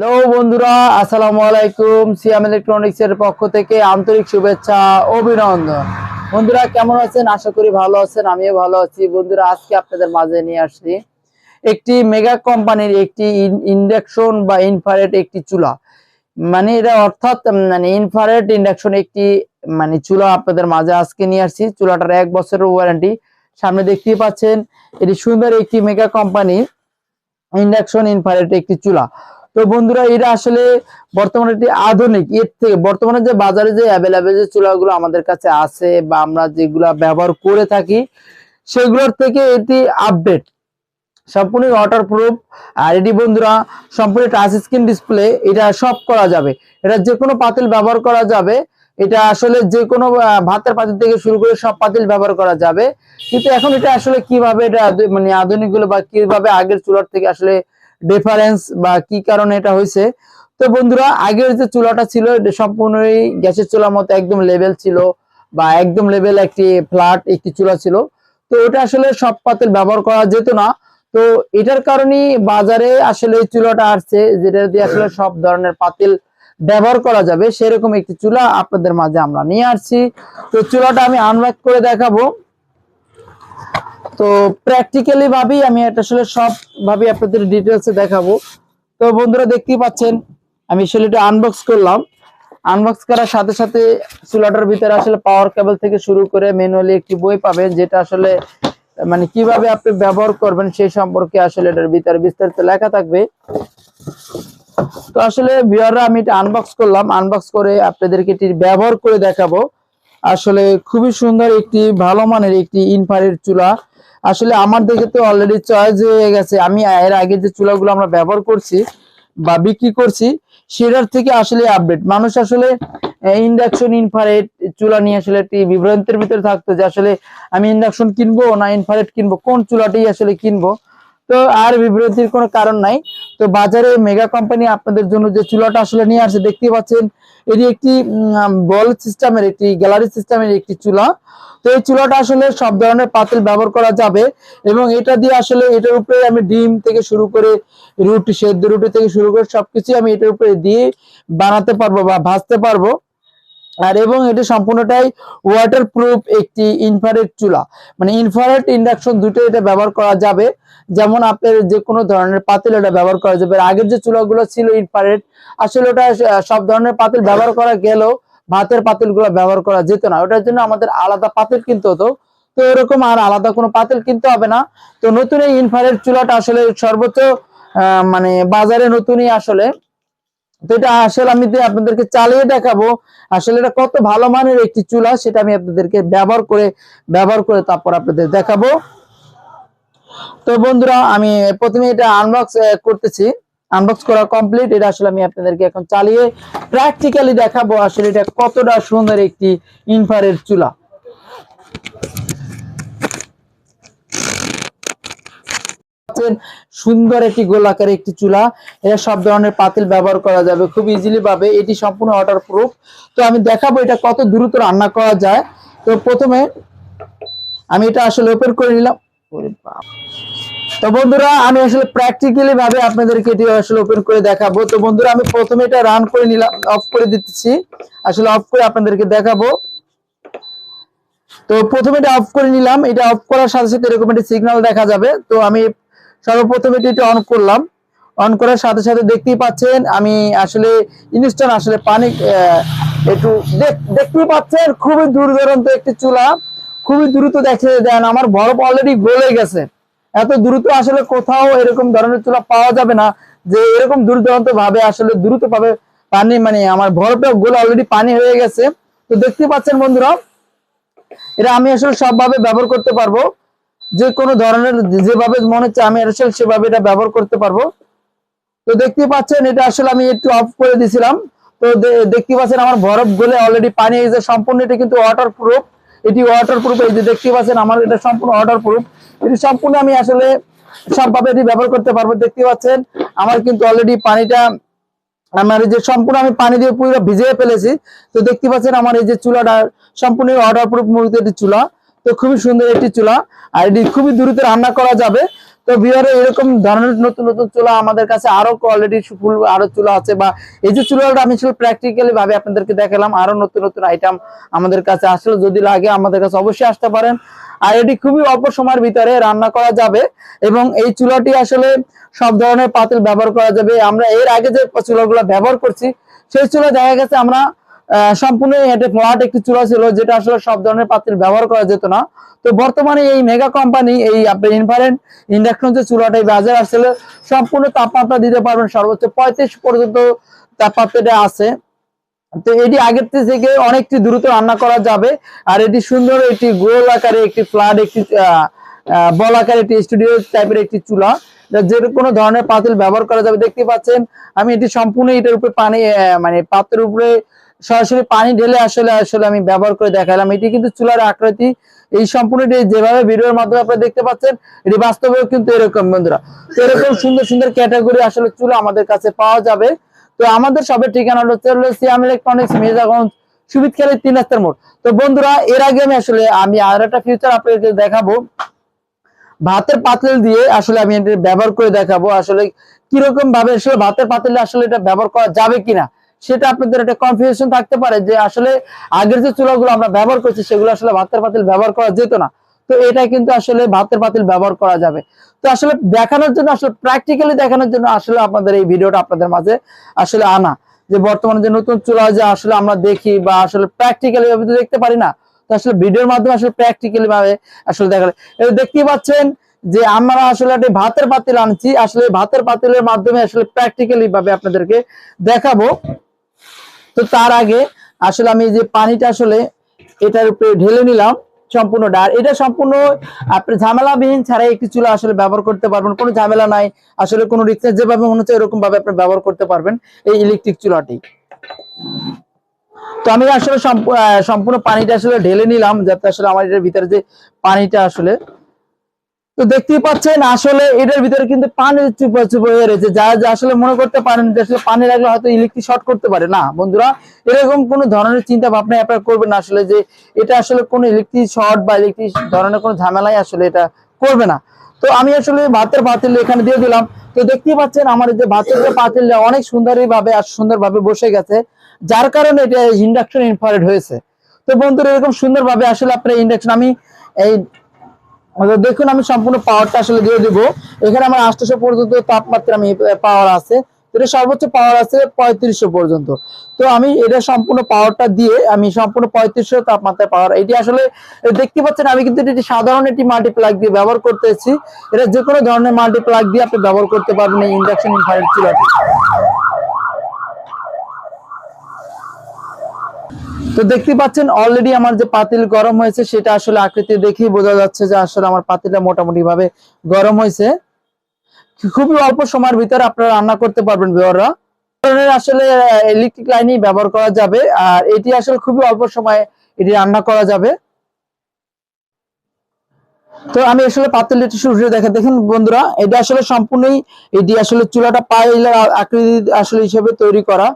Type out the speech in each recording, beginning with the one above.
Hello বন্ধুরা, আসসালামু আলাইকুম। সিয়াম ইলেকট্রনিক্স এর পক্ষ থেকে আন্তরিক শুভেচ্ছা, অভিনন্দন। বন্ধুরা, কেমন আছেন? আশা করি ভালো আছেন, আমিও ভালো আছি। বন্ধুরা, আজকে আপনাদের মাঝে নিয়ে আসছি একটি মেগা কোম্পানির একটি ইন্ডাকশন বা ইনফারেট একটি চুলা। মানে এটা অর্থাৎ মানে ইনফারেট ইন্ডাকশন একটি মানে চুলা আপনাদের মাঝে আজকে নিয়ে আসছি। চুলাটার এক বছরের ওয়ারেন্টি সামনে দেখতেই পাচ্ছেন, এটি সুন্দর একটি মেগা কোম্পানি ইন্ডাকশন ইনফারেট একটি চুলা। তো বন্ধুরা, এটা আসলে বর্তমানে একটি আধুনিক, এর থেকে বর্তমানে যে বাজারে যে অ্যাভেলেবেল যে চুলাগুলো আমাদের কাছে আছে বা আমরা যেগুলা ব্যবহার করে থাকি, সেগুলোর থেকে এটি আপডেট সম্পূর্ণ ওয়াটার প্রুফ আর এটি বন্ধুরা, সম্পূর্ণ টাচ স্ক্রিন ডিসপ্লে এটা সব করা যাবে। এটা যে কোনো পাতিল ব্যবহার করা যাবে। এটা আসলে যে কোনো ভাতের পাতিল থেকে শুরু করে সব পাতিল ব্যবহার করা যাবে। কিন্তু এখন এটা আসলে কীভাবে এটা মানে আধুনিকগুলো বা কীভাবে আগের চুলার থেকে আসলে ডিফারেন্স বা কি কারণে এটা হয়েছে? তো বন্ধুরা, আগের যে চুলাটা ছিল, এটা সম্পূর্ণই গ্যাসের চুলার মতো একদম লেভেল ছিল বা একদম লেভেল একটি ফ্ল্যাট একটি চুলা ছিল। তো ওটা আসলে সব পাতিল ব্যবহার করা যেত না। তো এটার কারণে বাজারে আসলে এই চুলাটা আসছে, যেটা দিয়ে আসলে সব ধরনের পাতিল ব্যবহার করা যাবে। সেরকম একটি চুলা আপনাদের মাঝে আমরা নিয়ে আসছি। তো চুলাটা আমি আনব্যাক করে দেখাবো। তো প্র্যাকটিক্যালি ভাবেই আমি এটা আসলে সব ভাবে আপনাদের ডিটেলসে দেখাবো। তো বন্ধুরা দেখতেই পাচ্ছেন, আমি আসলে এটা আনবক্স করলাম। আনবক্স করার সাথে সাথে চুলাটার ভিতরে আসলে পাওয়ার কেবল থেকে শুরু করে ম্যানুয়ালি একটি বই পাবেন, যেটা আসলে মানে কীভাবে আপনি ব্যবহার করবেন সেই সম্পর্কে আসলে এটার ভিতরে বিস্তারিত লেখা থাকবে। তো আসলে ভিউয়াররা আমি এটা আনবক্স করলাম। আনবক্স করে আপনাদেরকে এটি ব্যবহার করে দেখাবো। আসলে খুবই সুন্দর একটি, ভালো মানের একটি ইনফারের চুলা। আসলে আমার দেখে তো অলরেডি চয়েস হয়ে গেছে। আমি এর আগে যে চুলাগুলো আমরা ব্যবহার করছি বা বিক্রি করছি, সেটার থেকে আসলে আপডেট মানুষ আসলে ইন্ডাকশন ইনফারেট চুলা নিয়ে আসলে একটি বিভ্রান্তের ভিতরে থাকতো যে আসলে আমি ইন্ডাকশন কিনবো না ইনফারেট কিনবো? কোন চুলাটাই আসলে কিনবো? তো আর বিভ্রান্তির কোনো কারণ নাই। তো বাজারে মেগা কোম্পানি আপনাদের জন্য যে চুলাটা আসলে নিয়ে আসছে দেখতে পাচ্ছেন, এটি একটি বল সিস্টেমের একটি, গ্যালারি সিস্টেমের একটি চুলা। তো এই চুলাটা আসলে সব ধরনের পাতিল ব্যবহার করা যাবে এবং এটা দিয়ে আসলে এটার উপরে আমি ডিম থেকে শুরু করে রুটি, সেদ্ধ রুটি থেকে শুরু করে সবকিছু আমি এটার উপরে দিয়ে বানাতে পারব বা ভাজতে পারব। আর এবং এটি সম্পূর্ণটাই ওয়াটার প্রুফ একটি ইনফ্রারেড চুলা। মানে ইনফ্রারেড ইন্ডাকশন দুটো এটা ব্যবহার করা যাবে। যেমন আপনার যে কোনো ধরনের পাতিল এটা ব্যবহার করা যাবে। আগের যে চুলাগুলো ছিল ইনফ্রারেড আসলে ওটা সব ধরনের পাতিল ব্যবহার করা গেলেও ভাতের পাতিলগুলো ব্যবহার করা যেত না। ওটার জন্য আমাদের আলাদা পাতিল কিনতে হতো। তো এরকম আর আলাদা কোনো পাতিল কিনতে হবে না। তো নতুন এই ইনফ্রারেড চুলাটা আসলে সর্বোচ্চ মানে বাজারে নতুনই আসলে তো এটা আসলে আমি আপনাদেরকে চালিয়ে দেখাবো, আসলে এটা কত ভালো মানের একটি চুলা সেটা আমি আপনাদেরকে ব্যবহার করে ব্যবহার করে তারপর আপনাদের দেখাবো। তো বন্ধুরা, আমি প্রথমে এটা আনবক্স করতেছি। আনবক্স করা কমপ্লিট এটা আসলে আমি আপনাদেরকে এখন চালিয়ে প্র্যাকটিক্যালি দেখাবো আসলে এটা কতটা সুন্দর একটি ইনফারের চুলা। পাচ্ছেন সুন্দর একটি গোলাকার একটি চুলা। এটা সব ধরনের পাতিল ব্যবহার করা যাবে, খুব ইজিলি পাবে। এটি সম্পূর্ণ ওয়াটার প্রুফ তো আমি দেখাবো এটা কত দ্রুত রান্না করা যায়। তো প্রথমে আমি এটা আসলে ওপেন করে নিলাম। তো বন্ধুরা, আমি আসলে প্র্যাকটিক্যালি ভাবে আপনাদেরকে এটি আসলে ওপেন করে দেখাবো। তো বন্ধুরা, আমি প্রথমে এটা রান করে নিলাম অফ করে দিচ্ছি আসলে অফ করে আপনাদেরকে দেখাবো। তো প্রথমে এটা অফ করে নিলাম। এটা অফ করার সাথে সাথে এরকম একটা সিগন্যাল দেখা যাবে। তো আমি সর্বপ্রথম এটি অন করলাম। অন করার সাথে সাথে দেখতেই পাচ্ছেন, আমি আসলে ইনস্ট্যান্ট আসলে পানি একটু দেখ- দেখতেই পাচ্ছেন, খুবই দূর দূরান্ত একটি চুলা। খুবই দ্রুত দেখে দেন, আমার বরফ অলরেডি গলে গেছে। এত দ্রুত আসলে কোথাও এরকম ধরনের চুলা পাওয়া যাবে না, যে এরকম দূর দূরান্ত ভাবে আসলে দ্রুত পাবে পানি মানে আমার বরফটা গোলে অলরেডি পানি হয়ে গেছে। তো দেখতে পাচ্ছেন বন্ধুরা, এটা আমি আসলে সবভাবে ব্যবহার করতে পারব। যে কোনো ধরনের যেভাবে মনে হচ্ছে আমি আসলে সেভাবে এটা ব্যবহার করতে পারব। তো দেখতে পাচ্ছেন, এটা আসলে আমি একটু অফ করে দিছিলাম। তো দেখতে পাচ্ছেন আমার বরফ গলে অলরেডি পানি এই যে সম্পূর্ণ, এটা কিন্তু ওয়াটার প্রুফ এটি ওয়াটার প্রুফ এই যে দেখতে পাচ্ছেন আমার এটা সম্পূর্ণ ওয়াটার প্রুফ এটি সম্পূর্ণ আমি আসলে সবভাবে এটি ব্যবহার করতে পারব। দেখতে পাচ্ছেন, আমার কিন্তু অলরেডি পানিটা, আমার এই যে সম্পূর্ণ আমি পানি দিয়ে পুরো ভিজিয়ে ফেলেছি। তো দেখতে পাচ্ছেন আমার এই যে চুলাটা সম্পূর্ণ ওয়াটার প্রুফ মুহূর্তে চুলা। তো খুবই সুন্দর একটি চুলা। আর এটি খুবই দ্রুত রান্না করা যাবে। তো বিহারে এরকম ধরনের নতুন নতুন চুলা আমাদের কাছে আরও কোয়ালিটি ফুল আরও চুলা আছে বা এই যে চুলাটা আমি ছিল প্র্যাকটিক্যালি ভাবে আপনাদেরকে দেখালাম, আরও নতুন নতুন আইটেম আমাদের কাছে আসলে। যদি লাগে আমাদের কাছে অবশ্যই আসতে পারেন। আর এটি খুবই অল্প সময়ের ভিতরে রান্না করা যাবে এবং এই চুলাটি আসলে সব ধরনের পাতিল ব্যবহার করা যাবে। আমরা এর আগে যে চুলাগুলো ব্যবহার করছি, সেই চুলা দেখা গেছে আমরা সম্পূর্ণ এটা ফ্ল্যাট একটি চুলা ছিল, যেটা আসলে সব ধরনের পাতিল ব্যবহার করা যেত না। তো বর্তমানে এই মেগা কোম্পানি এই আপনার ইনফারেন্ট ইন্ডাকশন যে চুলাটাই বাজারে আসলে সম্পূর্ণ তাপমাত্রা দিতে পারবেন সর্বোচ্চ পঁয়ত্রিশ পর্যন্ত তাপমাত্রাটা আছে। তো এটি আগের থেকে অনেকটি দ্রুত রান্না করা যাবে, আর এটি সুন্দর একটি গোল আকারে একটি ফ্ল্যাট একটি বল আকারে একটি স্টুডিও টাইপের একটি চুলা, যে কোনো ধরনের পাতিল ব্যবহার করা যাবে। দেখতে পাচ্ছেন, আমি এটি সম্পূর্ণ এটার উপরে পানি মানে পাত্রের উপরে সরাসরি পানি ঢেলে আসলে আসলে আমি ব্যবহার করে দেখালাম। এটি কিন্তু চুলার আকৃতি। এই সম্পূর্ণ এটি যেভাবে ভিডিওর মাধ্যমে আপনারা দেখতে পাচ্ছেন, এটি বাস্তবেও কিন্তু এরকম বন্ধুরা। এরকম সুন্দর সুন্দর ক্যাটাগরি আসলে চুলা আমাদের কাছে পাওয়া যাবে। তো আমাদের সবের ঠিকানা হলো সিয়াম ইলেকট্রনিক্স মির্জাগঞ্জ সুবিদখালী তিন রাস্তার মোড়। তো বন্ধুরা, এর আগে আমি আসলে আমি আর একটা ফিউচার আপনাদের দেখাবো। ভাতের পাতিল দিয়ে আসলে আমি এটা ব্যবহার করে দেখাবো। আসলে কীরকম ভাবে আসলে ভাতের পাতিলে আসলে এটা ব্যবহার করা যাবে কিনা? সেটা আপনাদের একটা কনফিউশন থাকতে পারে যে আসলে আগের যে চুলাগুলো আমরা ব্যবহার করছি, সেগুলো আসলে ভাতের পাতিল ব্যবহার করা যেত না। তো এটা কিন্তু আসলে ভাতের পাতিল ব্যবহার করা যাবে। তো আসলে দেখানোর জন্য, আসলে প্র্যাকটিক্যালি দেখানোর জন্য আসলে আপনাদের এই ভিডিওটা আপনাদের মাঝে আসলে আনা। যে বর্তমানে যে নতুন চুলা যে আসলে আমরা দেখি বা আসলে প্র্যাকটিক্যালি ভাবে তো দেখতে পারি না, তো আসলে ভিডিওর মাধ্যমে আসলে প্র্যাকটিক্যালি ভাবে আসলে দেখালে। দেখতেই পাচ্ছেন যে আমরা আসলে একটা ভাতের পাতিল আনছি, আসলে ভাতের পাতিলের মাধ্যমে আসলে প্র্যাকটিক্যালি ভাবে আপনাদেরকে দেখাবো। তো তার আগে আসলে আমি যে পানিটা আসলে এটার উপরে ঢেলে নিলাম সম্পূর্ণ ডার এটা সম্পূর্ণ, আপনি ঝামেলাবিহীন ছাড়াই একটি চুলা আসলে ব্যবহার করতে পারবেন। কোনো ঝামেলা নাই। আসলে কোনো রিক্সা যেভাবে মনে হচ্ছে এরকম ভাবে আপনি ব্যবহার করতে পারবেন এই ইলেকট্রিক চুলাটি। তো আমি আসলে সম্পূর্ণ পানিটা আসলে ঢেলে নিলাম যাতে আসলে আমার এটার ভিতরে যে পানিটা আসলে তো দেখতেই পাচ্ছেন, আসলে এটার ভিতরে কিন্তু পানি চুপা চুপা হয়ে রয়েছে। যা যা আসলে মনে করতে পারেন যে আসলে পানি লাগলে হয়তো ইলেকট্রিক শর্ট করতে পারে। না, বন্ধুরা, এরকম কোনো ধরনের চিন্তা ভাবনা আপনারা করবেন আসলে যে এটা আসলে কোনো ইলেকট্রিক শর্ট বা ইলেকট্রিক ধরনের কোনো ঝামেলাই আসলে এটা করবে না। তো আমি আসলে ভাতের পাতিল এখানে দিয়ে দিলাম। তো দেখতেই পাচ্ছেন, আমার যে ভাতের যে পাতিলটা অনেক সুন্দরই ভাবে আর সুন্দরভাবে বসে গেছে। যার কারণে এটা ইন্ডাকশন ইনফারেড হয়েছে। তো বন্ধুরা, এরকম সুন্দরভাবে আসলে আপনার ইন্ডাকশন আমি এই দেখুন আমি সম্পূর্ণ পাওয়ারটা আসলে দিয়ে দিব। এখানে আমার আটশো পর্যন্ত তাপমাত্রা আমি পাওয়ার আছে। এটা সর্বোচ্চ পাওয়ার আছে পঁয়ত্রিশশো পর্যন্ত। তো আমি এটা সম্পূর্ণ পাওয়ারটা দিয়ে আমি সম্পূর্ণ পঁয়ত্রিশশো তাপমাত্রায় পাওয়ার এটি আসলে দেখতে পাচ্ছেন, আমি কিন্তু এটি সাধারণ একটি মাল্টি প্লাগ দিয়ে ব্যবহার করতেছি। এটা যে কোনো ধরনের মাল্টি প্লাগ দিয়ে আপনি ব্যবহার করতে পারবেন এই ইন্ডাকশন ইনফ্রারেড চুলাটি। তো দেখতে পাচ্ছেন অলরেডি আমার যে পাতিল গরম হয়েছে, সেটা আসলে আকৃতি দেখেই বোঝা যাচ্ছে যে আসলে আমার পাতিলটা মোটামুটি ভাবে গরম হয়েছে। খুবই অল্প সময়ের ভিতরে আপনারা রান্না করতে পারবেন বিওররা ধরনের আসলে ইলেকট্রিক লাইনই ব্যবহার করা যাবে, আর এটি আসলে খুবই অল্প সময়ে এটি রান্না করা যাবে। তো আমি আসলে পাতিল একটু শুরু দেখা দেখেন বন্ধুরা, এটা আসলে সম্পূর্ণই, এটি আসলে চুলাটা পাইলের আকৃতি আসলে হিসেবে তৈরি করা।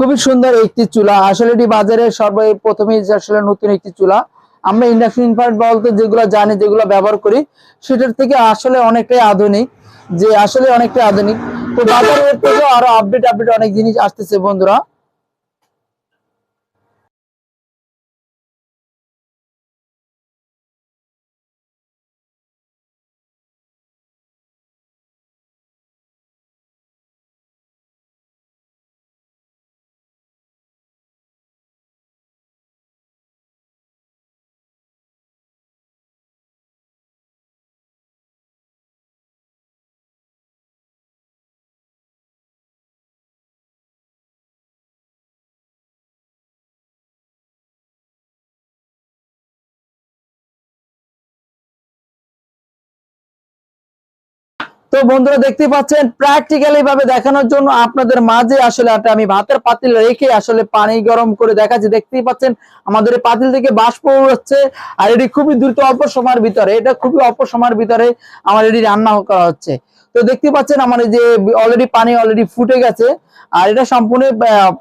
খুবই সুন্দর একটি চুলা। আসলে এটি বাজারে সর্বপ্রথমে আসলে নতুন একটি চুলা। আমরা ইন্ডাকশন ইনফ্রারেড বলতে যেগুলো জানি, যেগুলো ব্যবহার করি, সেটার থেকে আসলে অনেকটাই আধুনিক, যে আসলে অনেকটাই আধুনিক। তো বাজারের থেকে আরও আপডেট আপডেট অনেক জিনিস আসতেছে বন্ধুরা। তো বন্ধুরা দেখতে পাচ্ছেন প্র্যাকটিক্যালি ভাবে দেখানোর জন্য আপনাদের মাঝে আসলে একটা আমি ভাতের পাতিল রেখে আসলে পানি গরম করে দেখাচ্ছি। দেখতেই পাচ্ছেন, আমাদের পাতিল থেকে বাষ্প হচ্ছে আর এটি খুবই দ্রুত অল্প সময়ের ভিতরে, এটা খুবই অল্প সময়ের ভিতরে আমার এটি রান্না করা হচ্ছে। তো দেখতে পাচ্ছেন, আমার যে অলরেডি পানি অলরেডি ফুটে গেছে, আর এটা সম্পূর্ণ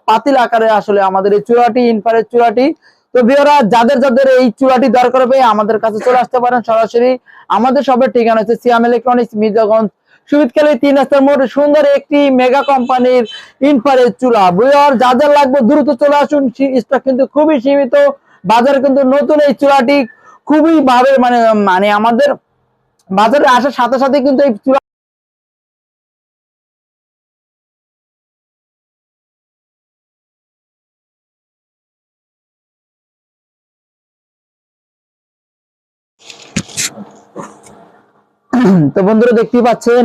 পাতিল আকারে আসলে আমাদের এই চূড়াটি, ইনফারের চূড়াটি। তো বিয়রা যাদের যাদের এই চূড়াটি দরকার হবে, আমাদের কাছে চলে আসতে পারেন সরাসরি। আমাদের সবের ঠিকানা হচ্ছে সিয়াম ইলেকট্রনিক্স মির্জাগঞ্জ সুবিদখালী তিন রাস্তার মোড় সুন্দর একটি মেগা কোম্পানির ইনফারেজ চুলা। বিয়র যাদের লাগবে দ্রুত চলে আসুন। স্টক কিন্তু খুবই সীমিত। বাজার কিন্তু নতুন এই চুলাটি খুবই ভাবে মানে মানে আমাদের বাজারে আসার সাথে সাথে কিন্তু এই চূড়া তো বন্ধুরা দেখতেই পাচ্ছেন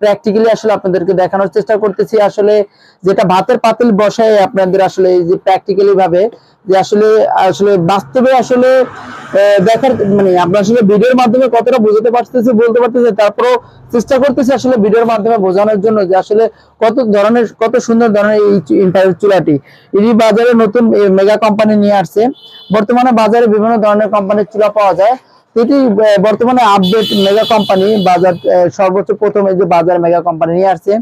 প্র্যাকটিক্যালি আসলে আপনাদেরকে দেখানোর চেষ্টা করতেছি। আসলে যেটা ভাতের পাতিল বসায় আপনাদের আসলে যে প্র্যাকটিক্যালি ভাবে, যে আসলে আসলে বাস্তবে আসলে দেখার মানে আপনার আসলে ভিডিওর মাধ্যমে কতটা বোঝাতে পারতেছি, বলতে পারতেছি, তারপরেও চেষ্টা করতেছি আসলে ভিডিওর মাধ্যমে বোঝানোর জন্য যে আসলে কত ধরনের, কত সুন্দর ধরনের এই ইন্টারনেট চুলাটি। এটি বাজারে নতুন মেগা কোম্পানি নিয়ে আসছে। বর্তমানে বাজারে বিভিন্ন ধরনের কোম্পানির চুলা পাওয়া যায়। এটি বর্তমানে আপডেট মেগা কোম্পানি বাজার সর্বোচ্চ প্রথম যে বাজার মেগা কোম্পানি নিয়ে আসছে।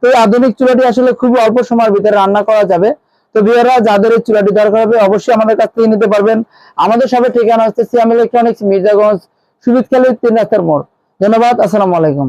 তো এই আধুনিক চুলাটি আসলে খুব অল্প সময়ের ভিতরে রান্না করা যাবে। তো বিয়ারা যাদের এই চুলাটি দরকার হবে, অবশ্যই আমাদের কাছ থেকে নিতে পারবেন। আমাদের সবাই ঠিকানা হচ্ছে সিয়াম ইলেকট্রনিক্স, মির্জাগঞ্জ সুবিদখালী তিন রাস্তার মোড়। ধন্যবাদ, আসসালামু আলাইকুম।